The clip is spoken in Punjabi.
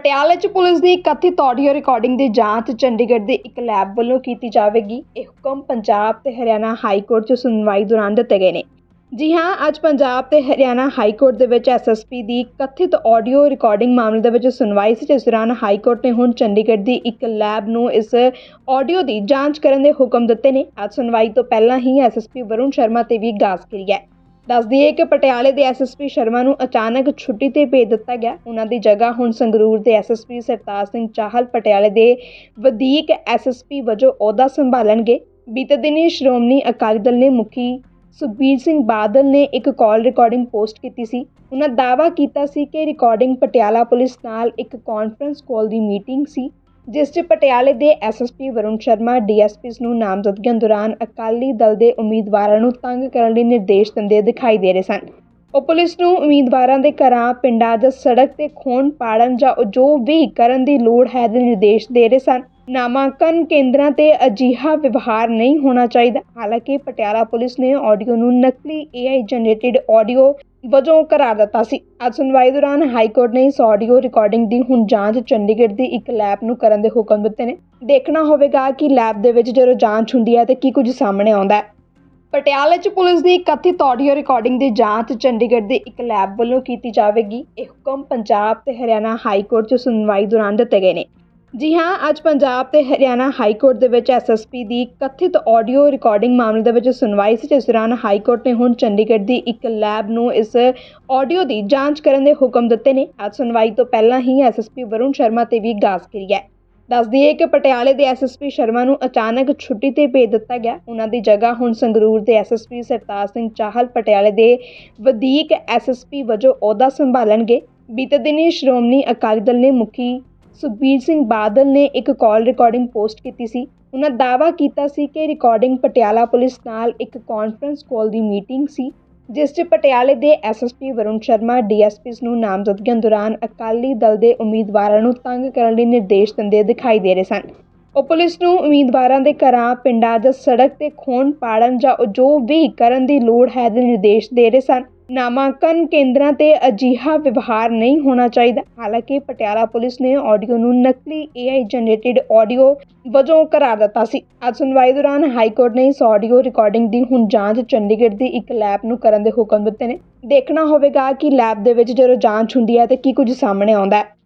ਪਟਿਆਲਾ 'ਚ ਪੁਲਿਸ ਦੀ ਕਥਿਤ ਆਡੀਓ ਰਿਕਾਰਡਿੰਗ ਦੀ ਜਾਂਚ ਚੰਡੀਗੜ੍ਹ ਦੇ ਇੱਕ ਲੈਬ ਵੱਲੋਂ ਕੀਤੀ ਜਾਵੇਗੀ। ਇਹ ਹੁਕਮ ਪੰਜਾਬ ਤੇ ਹਰਿਆਣਾ ਹਾਈ ਕੋਰਟ 'ਚ ਸੁਣਵਾਈ ਦੌਰਾਨ ਦਿੱਤੇ ਗਏ ਨੇ। ਜੀ ਹਾਂ, ਅੱਜ ਪੰਜਾਬ ਤੇ ਹਰਿਆਣਾ ਹਾਈ ਕੋਰਟ ਦੇ ਵਿੱਚ ਐਸਐਸਪੀ ਦੀ ਕਥਿਤ ਆਡੀਓ ਰਿਕਾਰਡਿੰਗ ਮਾਮਲੇ ਦੇ ਵਿੱਚ ਸੁਣਵਾਈ ਸੀ, ਜਿਸ ਦੌਰਾਨ ਹਾਈ ਕੋਰਟ ਨੇ ਹੁਣ ਚੰਡੀਗੜ੍ਹ ਦੀ ਇੱਕ ਲੈਬ ਨੂੰ ਇਸ ਆਡੀਓ ਦੀ ਜਾਂਚ ਕਰਨ ਦੇ ਹੁਕਮ ਦਿੱਤੇ ਨੇ। ਅੱਜ ਸੁਣਵਾਈ ਤੋਂ ਪਹਿਲਾਂ ਹੀ ਐਸਐਸਪੀ ਵਰੁਣ ਸ਼ਰਮਾ ਤੇ ਵੀ ਗਾਸ ਗਿਰੀ ਹੈ। ਦੱਸ ਦਈਏ ਕਿ ਪਟਿਆਲੇ ਦੇ ਐਸਐਸਪੀ ਸ਼ਰਮਾ ਨੂੰ ਅਚਾਨਕ ਛੁੱਟੀ ਤੇ ਭੇਜ ਦਿੱਤਾ ਗਿਆ। ਉਹਨਾਂ ਦੀ ਜਗ੍ਹਾ ਹੁਣ ਸੰਗਰੂਰ ਦੇ ਐਸਐਸਪੀ ਸਰਤਾਜ ਸਿੰਘ ਚਾਹਲ ਪਟਿਆਲੇ ਦੇ ਵਧੀਕ ਐਸਐਸਪੀ ਵਜੋਂ ਅਹੁਦਾ ਸੰਭਾਲਣਗੇ। ਬੀਤੇ ਦਿਨੀ ਸ਼੍ਰੋਮਣੀ ਅਕਾਲੀ ਦਲ ਨੇ ਮੁਖੀ ਸੁਖਬੀਰ ਸਿੰਘ ਬਾਦਲ ਨੇ ਇੱਕ ਕਾਲ ਰਿਕਾਰਡਿੰਗ ਪੋਸਟ ਕੀਤੀ ਸੀ। ਉਹਨਾਂ ਦਾਅਵਾ ਕੀਤਾ ਸੀ ਕਿ ਰਿਕਾਰਡਿੰਗ ਪਟਿਆਲਾ ਪੁਲਿਸ ਨਾਲ ਇੱਕ ਕਾਨਫਰੰਸ ਕਾਲ ਦੀ ਮੀਟਿੰਗ ਸੀ। ਜਿਸ 'ਚ ਪਟਿਆਲੇ ਦੇ ਐਸਐਸਪੀ ਵਰੁਣ ਸ਼ਰਮਾ ਡੀਐਸਪੀਸ ਨੂੰ ਨਾਮਜ਼ਦਗੀਆਂ ਦੌਰਾਨ ਅਕਾਲੀ ਦਲ ਦੇ ਉਮੀਦਵਾਰਾਂ ਨੂੰ ਤੰਗ ਕਰਨ ਲਈ ਨਿਰਦੇਸ਼ ਦਿੰਦੇ ਦਿਖਾਈ ਦੇ ਰਹੇ ਸਨ। ਉਹ ਪੁਲਿਸ ਨੂੰ ਉਮੀਦਵਾਰਾਂ ਦੇ ਘਰਾਂ, ਪਿੰਡਾਂ ਜਾਂ ਸੜਕ ਤੇ ਖੂਨ ਪਾੜਨ ਜਾਂ ਜੋ ਵੀ ਕਰਨ ਦੀ ਲੋੜ ਹੈ ਦੇ ਨਿਰਦੇਸ਼ ਦੇ ਰਹੇ ਸਨ। ਨਾਮਾਂਕਨ ਕੇਂਦਰਾਂ ਤੇ ਅਜਿਹਾ ਵਿਵਹਾਰ ਨਹੀਂ ਹੋਣਾ ਚਾਹੀਦਾ। ਹਾਲਾਂਕਿ ਪਟਿਆਲਾ ਪੁਲਿਸ ਨੇ ਆਡੀਓ ਨੂੰ ਨਕਲੀ AI ਜਨਰੇਟਿਡ ਆਡੀਓ ਵਜੋਂ ਕਰਾਰ ਦਿੱਤਾ ਸੀ। ਅੱਜ ਸੁਣਵਾਈ ਦੌਰਾਨ ਹਾਈ ਕੋਰਟ ਨੇ ਇਸ ਆਡੀਓ ਰਿਕਾਰਡਿੰਗ ਦੀ ਹੁਣ ਜਾਂਚ ਚੰਡੀਗੜ੍ਹ ਦੀ ਇੱਕ ਲੈਬ ਨੂੰ ਕਰਨ ਦੇ ਹੁਕਮ ਦਿੱਤੇ ਨੇ। ਦੇਖਣਾ ਹੋਵੇਗਾ ਕਿ ਲੈਬ ਦੇ ਵਿੱਚ ਜਦੋਂ ਜਾਂਚ ਹੁੰਦੀ ਹੈ ਤੇ ਕੀ ਕੁਝ ਸਾਹਮਣੇ ਆਉਂਦਾ ਹੈ। ਪਟਿਆਲੇ 'ਚ ਪੁਲਿਸ ਦੀ ਕਥਿਤ ਆਡੀਓ ਰਿਕਾਰਡਿੰਗ ਦੀ ਜਾਂਚ ਚੰਡੀਗੜ੍ਹ ਦੇ ਇੱਕ ਲੈਬ ਵੱਲੋਂ ਕੀਤੀ ਜਾਵੇਗੀ। ਇਹ ਹੁਕਮ ਪੰਜਾਬ ਤੇ ਹਰਿਆਣਾ ਹਾਈ ਕੋਰਟ 'ਚ ਸੁਣਵਾਈ ਦੌਰਾਨ ਦਿੱਤੇ ਗਏ ਨੇ। ਜੀ ਹਾਂ, ਅੱਜ ਪੰਜਾਬ ਤੇ ਹਰਿਆਣਾ ਹਾਈ ਕੋਰਟ ਦੇ ਵਿੱਚ ਐਸਐਸਪੀ ਦੀ ਕਥਿਤ ਆਡੀਓ ਰਿਕਾਰਡਿੰਗ ਮਾਮਲੇ ਦੇ ਵਿੱਚ ਸੁਣਵਾਈ ਸੀ, ਜਿਸ ਦੌਰਾਨ ਹਾਈ ਕੋਰਟ ਨੇ ਹੁਣ ਚੰਡੀਗੜ੍ਹ ਦੀ ਇੱਕ ਲੈਬ ਨੂੰ ਇਸ ਆਡੀਓ ਦੀ ਜਾਂਚ ਕਰਨ ਦੇ ਹੁਕਮ ਦਿੱਤੇ ਨੇ। ਅੱਜ ਸੁਣਵਾਈ ਤੋਂ ਪਹਿਲਾਂ ਹੀ ਐਸਐਸਪੀ ਵਰੁਣ ਸ਼ਰਮਾ ਤੇ ਵੀ ਗਾਜ਼ਕਰੀ ਹੈ। ਦੱਸ ਦਈਏ ਕਿ ਪਟਿਆਲੇ ਦੇ ਐਸਐਸਪੀ ਸ਼ਰਮਾ ਨੂੰ ਅਚਾਨਕ ਛੁੱਟੀ ਤੇ ਭੇਜ ਦਿੱਤਾ ਗਿਆ। ਉਹਨਾਂ ਦੀ ਜਗ੍ਹਾ ਹੁਣ ਸੰਗਰੂਰ ਦੇ ਐਸਐਸਪੀ ਸਰਤਾਜ ਸਿੰਘ ਚਾਹਲ ਪਟਿਆਲੇ ਦੇ ਵਧੀਕ ਐਸਐਸਪੀ ਵਜੋਂ ਅਹੁਦਾ ਸੰਭਾਲਣਗੇ। ਬੀਤੇ ਦਿਨੀ ਸ਼੍ਰੋਮਣੀ ਅਕਾਲੀ ਦਲ ਨੇ ਮੁਖੀ ਸੁਖਬੀਰ ਸਿੰਘ ਬਾਦਲ ਨੇ ਇੱਕ ਕਾਲ ਰਿਕਾਰਡਿੰਗ ਪੋਸਟ ਕੀਤੀ ਸੀ। ਉਹਨਾਂ ਦਾਅਵਾ ਕੀਤਾ ਸੀ ਕਿ ਰਿਕਾਰਡਿੰਗ ਪਟਿਆਲਾ ਪੁਲਿਸ ਨਾਲ ਇੱਕ ਕਾਨਫਰੰਸ ਕਾਲ ਦੀ ਮੀਟਿੰਗ ਸੀ, ਜਿਸ 'ਚ ਪਟਿਆਲੇ ਦੇ ਐਸਐਸਪੀ ਵਰੁਣ ਸ਼ਰਮਾ ਡੀਐਸਪੀਸ ਨੂੰ ਨਾਮਜ਼ਦਗੀਆਂ ਦੌਰਾਨ ਅਕਾਲੀ ਦਲ ਦੇ ਉਮੀਦਵਾਰਾਂ ਨੂੰ ਤੰਗ ਕਰਨ ਲਈ ਨਿਰਦੇਸ਼ ਦਿੰਦੇ ਦਿਖਾਈ ਦੇ ਰਹੇ ਸਨ। ਉਹ ਪੁਲਿਸ ਨੂੰ ਉਮੀਦਵਾਰਾਂ ਦੇ ਘਰਾਂ, ਪਿੰਡਾਂ ਜਾਂ ਸੜਕ ਤੇ ਖੋਣ ਪਾੜਨ ਜਾਂ ਜੋ ਵੀ ਕਰਨ ਦੀ ਲੋੜ ਹੈ ਦੇ ਨਿਰਦੇਸ਼ ਦੇ ਰਹੇ ਸਨ। ਨਾਮਾਂਕਨ ਕੇਂਦਰਾਂ ਤੇ ਅਜਿਹਾ ਵਿਵਹਾਰ ਨਹੀਂ ਹੋਣਾ ਚਾਹੀਦਾ। ਹਾਲਾਂਕਿ ਪਟਿਆਲਾ ਪੁਲਿਸ ਨੇ ਆਡੀਓ ਨੂੰ ਨਕਲੀ AI ਜਨਰੇਟਿਡ ਆਡੀਓ ਵਜੋਂ ਕਰਾਰ ਦਿੱਤਾ ਸੀ। ਅੱਜ ਸੁਣਵਾਈ ਦੌਰਾਨ ਹਾਈ ਕੋਰਟ ਨੇ ਇਸ ਆਡੀਓ ਰਿਕਾਰਡਿੰਗ ਦੀ ਹੁਣ ਜਾਂਚ ਚੰਡੀਗੜ੍ਹ ਦੀ ਇੱਕ ਲੈਬ ਨੂੰ ਕਰਨ ਦੇ ਹੁਕਮ ਦਿੱਤੇ ਨੇ। ਦੇਖਣਾ ਹੋਵੇਗਾ ਕਿ ਲੈਬ ਦੇ ਵਿੱਚ ਜਦੋਂ ਜਾਂਚ ਹੁੰਦੀ ਹੈ ਤੇ ਕੀ ਕੁਝ ਸਾਹਮਣੇ ਆਉਂਦਾ ਹੈ।